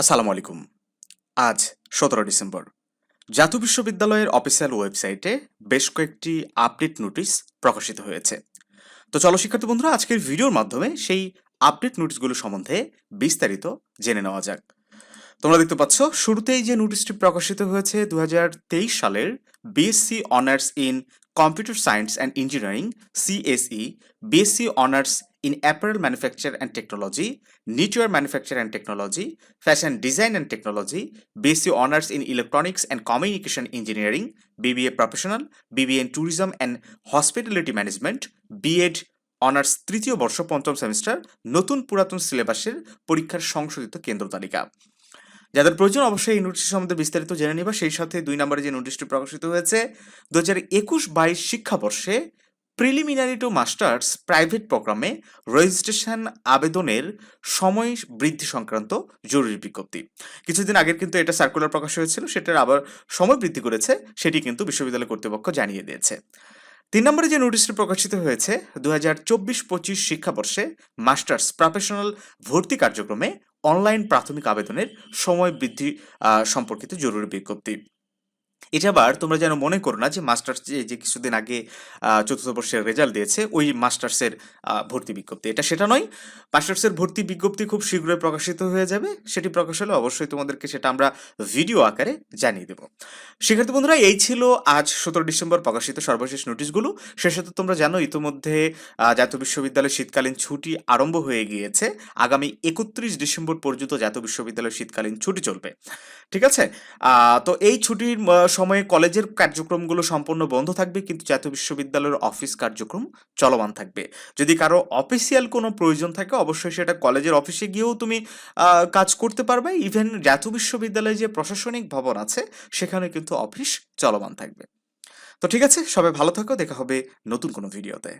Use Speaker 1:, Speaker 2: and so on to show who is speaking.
Speaker 1: আসসালামু আলাইকুম। আজ সতেরো ডিসেম্বর। জাতীয় বিশ্ববিদ্যালয়ের অফিসিয়াল ওয়েবসাইটে বেশ কয়েকটি আপডেট নোটিশ প্রকাশিত হয়েছে। তো চলো শিক্ষার্থী বন্ধুরা, আজকের ভিডিওর মাধ্যমে সেই আপডেট নোটিশগুলো সম্বন্ধে বিস্তারিত জেনে নেওয়া যাক। তোমরা দেখতে পাচ্ছ, শুরুতেই যে নোটিশটি প্রকাশিত হয়েছে দু হাজার তেইশ সালের BSc honours in computer science and engineering CSE BSc honours in apparel manufacture and technology knitwear manufacture and technology fashion design and technology BSc honours in electronics and communication engineering BBA professional BBA in tourism and hospitality management BEd honours তৃতীয় বর্ষ পঞ্চম semester, নতুন পুরাতন সিলেবাসের পরীক্ষার সংশোধিত কেন্দ্র তালিকা। যাদের প্রয়োজন অবশ্যই এই নোটিশ সম্বন্ধে বিস্তারিত জেনে নিবা। সেই সাথে দুই নম্বরে যে নোটিশটি প্রকাশিত হয়েছে দু হাজার একুশ বাইশ শিক্ষাবর্ষে প্রিলিমিনারি টু মাস্টার্স প্রাইভেট প্রোগ্রামে রেজিস্ট্রেশন আবেদনের সময় বৃদ্ধি সংক্রান্ত জরুরি বিজ্ঞপ্তি। কিছুদিন আগের কিন্তু এটা সার্কুলার প্রকাশ হয়েছিল, সেটার আবার সময় বৃদ্ধি করেছে, সেটি কিন্তু বিশ্ববিদ্যালয় কর্তৃপক্ষ জানিয়ে দিয়েছে। তিন নম্বরে যে নোটিশটি প্রকাশিত হয়েছে দু হাজার চব্বিশ পঁচিশ শিক্ষাবর্ষে মাস্টার্স প্রফেশনাল ভর্তি কার্যক্রমে অনলাইন প্রাথমিক আবেদনের সময় বৃদ্ধি সম্পর্কিত জরুরি বিজ্ঞপ্তি। এটা আবার তোমরা যেন মনে করো না যে মাস্টার্স যে কিছুদিন আগে চতুর্থ বর্ষের রেজাল্ট দিয়েছে, ওই মাস্টার্সের ভর্তি বিজ্ঞপ্তি। এটা সেটা নয় মাস্টার্সের ভর্তি বিজ্ঞপ্তি খুব শীঘ্রই প্রকাশিত হয়ে যাবে। সেটি প্রকাশ হলে অবশ্যই তোমাদেরকে সেটা আমরা ভিডিও আকারে জানিয়ে দেবো। শিক্ষার্থী বন্ধুরা, এই ছিল আজ সতেরো ডিসেম্বর প্রকাশিত সর্বশেষ নোটিশগুলো। সে সাথে তোমরা জানো, ইতিমধ্যে জাতীয় বিশ্ববিদ্যালয়ের শীতকালীন ছুটি আরম্ভ হয়ে গিয়েছে। আগামী একত্রিশ ডিসেম্বর পর্যন্ত জাতীয় বিশ্ববিদ্যালয়ের শীতকালীন ছুটি চলবে। ঠিক আছে? তো এই ছুটির সময়ে কলেজের কার্যক্রমগুলো সম্পূর্ণ বন্ধ থাকবে, কিন্তু জাতীয় বিশ্ববিদ্যালয়ের অফিস কার্যক্রম চলমান থাকবে। যদি কারও অফিসিয়াল কোনো প্রয়োজন থাকে, অবশ্যই সেটা কলেজের অফিসে গিয়েও তুমি কাজ করতে পারবে। ইভেন জাতীয় বিশ্ববিদ্যালয়ে যে প্রশাসনিক ভবন আছে, সেখানে কিন্তু অফিস চলমান থাকবে। তো ঠিক আছে, সবাই ভালো থাকো, দেখা হবে নতুন কোনো ভিডিওতে।